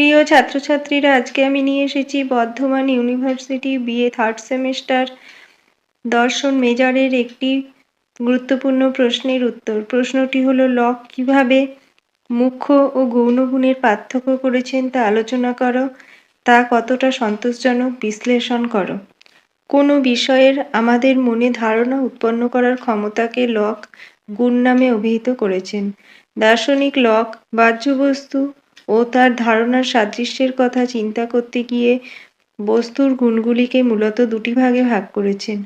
প্রিয় ছাত্রছাত্রীরা, আজকে আমি নিয়ে এসেছি Bardhaman university BA third semester দর্শন মেজরের একটি গুরুত্বপূর্ণ প্রশ্নের উত্তর। প্রশ্নটি হলো লক কীভাবে মুখ্য ও গৌণ গুণের পার্থক্য করেছেন তা আলোচনা করো, তা কতটা সন্তোষজনক বিশ্লেষণ করো। কোনো বিষয়ের আমাদের মনে ধারণা উৎপন্ন করার ক্ষমতাকে লক গুণ নামে অভিহিত করেছেন। দার্শনিক লক বাহ্যবস্তু ও তার ধারণার সাদৃশ্যের কথা চিন্তা করতে গিয়ে বস্তুর গুণগুলিকে মূলত দুটি ভাগে ভাগ করেছেন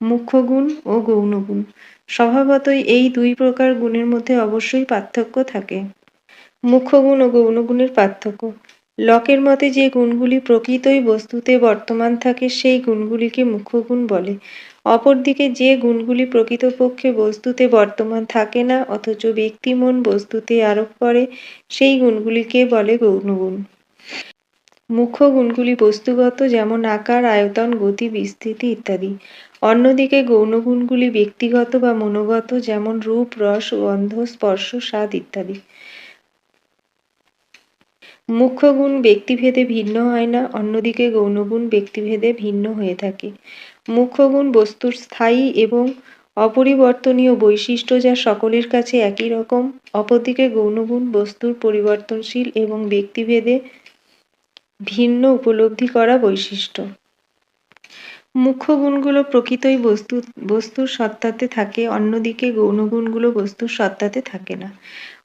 মুখ্য গুণ ও গৌণ গুণ স্বভাবতই এই দুই প্রকার গুণের মধ্যে অবশ্যই পার্থক্য থাকে। মুখ্য গুণ ও গৌণ গুণের পার্থক্য। লকের মতে যে গুণগুলি প্রকৃতই বস্তুতে বর্তমান থাকে, সেই গুণগুলিকে মুখ্য গুণ বলে। অপরদিকে যে গুণগুলি প্রকৃতপক্ষে বস্তুতে বর্তমান থাকে না, অথচ ব্যক্তি মন বস্তুতে আরোপ করে, সেই গুণগুলিকে বলে গৌণগুণ। মুখ্য গুণগুলি বস্তুগত, যেমন আকার, আয়তন, গতি, বিস্তৃতি ইত্যাদি। অন্যদিকে গৌণ গুণগুলি ব্যক্তিগত বা মনোগত, যেমন রূপ, রস, গন্ধ, স্পর্শ, স্বাদ ইত্যাদি। মুখ্য গুণ ব্যক্তিভেদে ভিন্ন হয় না, অন্যদিকে গৌণগুণ ব্যক্তিভেদে ভিন্ন হয়ে থাকে। মুখ্য গুণ বস্তুর স্থায়ী এবং অপরিবর্তনীয় বৈশিষ্ট্য যা সকলের কাছে একই রকম, অপরদিকে গৌণগুণ বস্তুর পরিবর্তনশীল এবং ব্যক্তিভেদে ভিন্ন উপলব্ধি করা বৈশিষ্ট্য। মুখ্য গুণগুলো প্রকৃতই বস্তু, বস্তুর সত্তাতে থাকে, অন্যদিকে গৌণ গুণগুলো বস্তুর সত্তাতে থাকে না।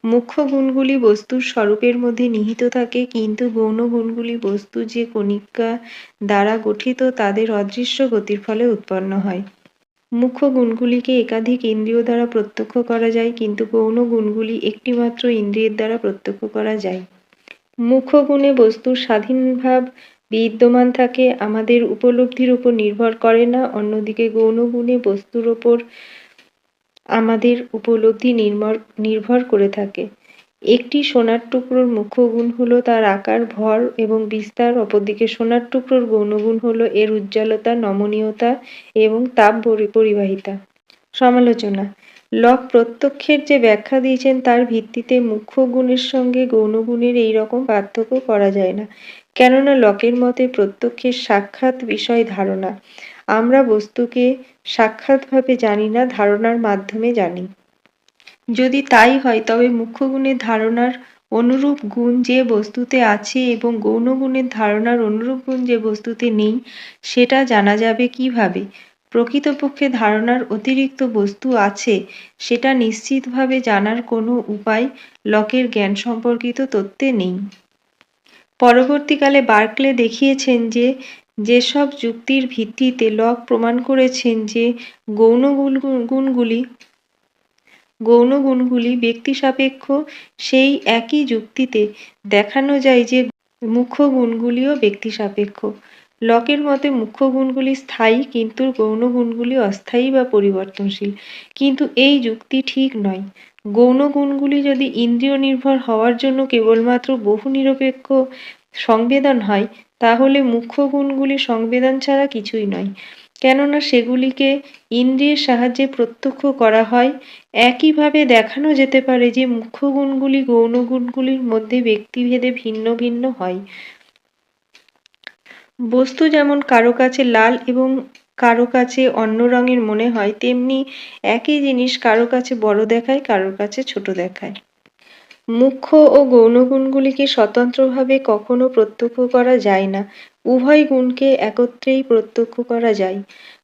মুখ্য গুণগুলি বস্তুর স্বরূপের মধ্যে নিহিত থাকে, কিন্তু গৌণ গুণগুলি বস্তু যে কণিকা দ্বারা গঠিত, তাদের অদৃশ্য গতির ফলে উৎপন্ন হয়। মুখ্য গুণগুলিকে একাধিক ইন্দ্রিয় দ্বারা প্রত্যক্ষ করা যায়, কিন্তু গৌণ গুণগুলি একটিমাত্র ইন্দ্রিয়ের দ্বারা প্রত্যক্ষ করা যায়। মুখ্য গুণে বস্তুর স্বাধীন ভাব বিদ্যমান থাকে, আমাদের উপলব্ধির উপর নির্ভর করে না, অন্যদিকে গৌণ গুণে বস্তুর ওপর আমাদের উপলব্ধি নির্ভর নির্ভর করে থাকে। একটি সোনার টুকরোর মুখ্য গুণ হলো তার আকার, ভর এবং বিস্তার, অপরদিকে সোনার টুকরোর গৌণ গুণ হলো এর উজ্জ্বলতা, নমনীয়তা এবং তাপ পরিবাহিতা। সমালোচনা। লক প্রত্যক্ষের যে ব্যাখ্যা দিয়েছেন, তার ভিত্তিতে মুখ্য গুণের সঙ্গে গৌণ গুণের এই রকম পার্থক্য করা যায় না। কেননা লকের মতে প্রত্যক্ষের সাক্ষাৎ বিষয় ধারণা। আমরা বস্তুকে সাক্ষাৎভাবে জানি না, ধারণার মাধ্যমে জানি। যদি তাই হয়, তবে মুখ্য গুণের ধারণার অনুরূপ গুণ যে বস্তুতে আছে এবং গৌণ গুণের ধারণার অনুরূপ গুণ যে বস্তুতে নেই, সেটা জানা যাবে কীভাবে? প্রকৃতপক্ষে ধারণার অতিরিক্ত বস্তু আছে, সেটা নিশ্চিতভাবে জানার কোনো উপায় লকের জ্ঞান সম্পর্কিত তত্ত্বে নেই। পরবর্তীকালে বার্কলে দেখিয়েছেন যে, যেসব যুক্তির ভিত্তিতে লক প্রমাণ করেছেন যে, গৌণ গুণগুলি গৌণ গুণগুলি ব্যক্তিসাপেক্ষ, সেই একই যুক্তিতে দেখানো যায় যে, মুখ্য গুণগুলিও ব্যক্তিসাপেক্ষ। লকের মতে মুখ্য গুণগুলি স্থায়ী, কিন্তু গৌণ গুণগুলি অস্থায়ী বা পরিবর্তনশীল। কিন্তু এই যুক্তি ঠিক নয়। গৌণ গুণগুলি যদি ইন্দ্রিয় নির্ভর হওয়ার জন্য কেবলমাত্র বহু নিরপেক্ষ সংবেদন হয়, তাহলে মুখ্য গুণগুলি সংবেদন ছাড়া কিছুই নয়। কেননা সেগুলিকে ইন্দ্রিয়ের সাহায্যে প্রত্যক্ষ করা হয়, একইভাবে দেখানো যেতে পারে যে মুখ্য গুণগুলি গৌণ গুণগুলির মধ্যে ব্যক্তিভেদে ভিন্ন ভিন্ন হয়। বস্তু যেমন কারও কাছে লাল এবং কারও কাছে অন্য রঙের মনে হয়, তেমনি একই জিনিস কারও কাছে বড় দেখায় কারোর কাছে ছোট দেখায়। মুখ্য ও গৌণ গুণগুলিকে স্বতন্ত্রভাবে কখনো প্রত্যক্ষ করা যায় না। উভয় গুণকে একত্রেই প্রত্যক্ষ করা যায়।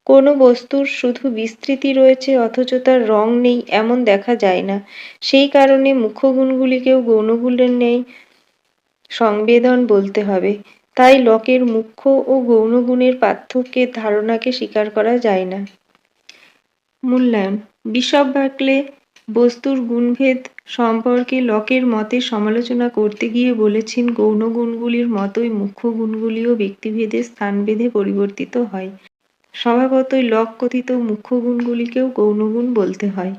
কোনো বস্তুর শুধু বিস্তৃতি রয়েছে, অথচ তার রং নেই এমন দেখা যায় না। সেই কারণে মুখ্য গুণগুলিকেও গৌণগুণের নেই সংবেদন বলতে হবে। তাই লকের মুখ্য ও গৌণ গুণের পার্থক্যের ধারণাকে স্বীকার করা যায় না। মূল্যায়ন। বিশপ বার্কলে বস্তুর গুণভেদ সম্পর্কে লকের মতে সমালোচনা করতে গিয়ে বলেছেন গৌণ গুণগুলির মতোই মুখ্য গুণগুলিও ব্যক্তিভেদে স্থানভেদে পরিবর্তিত হয়। স্বভাবতই লক কথিত মুখ্য গুণগুলিকেও গৌণ গুণ বলতে হয়।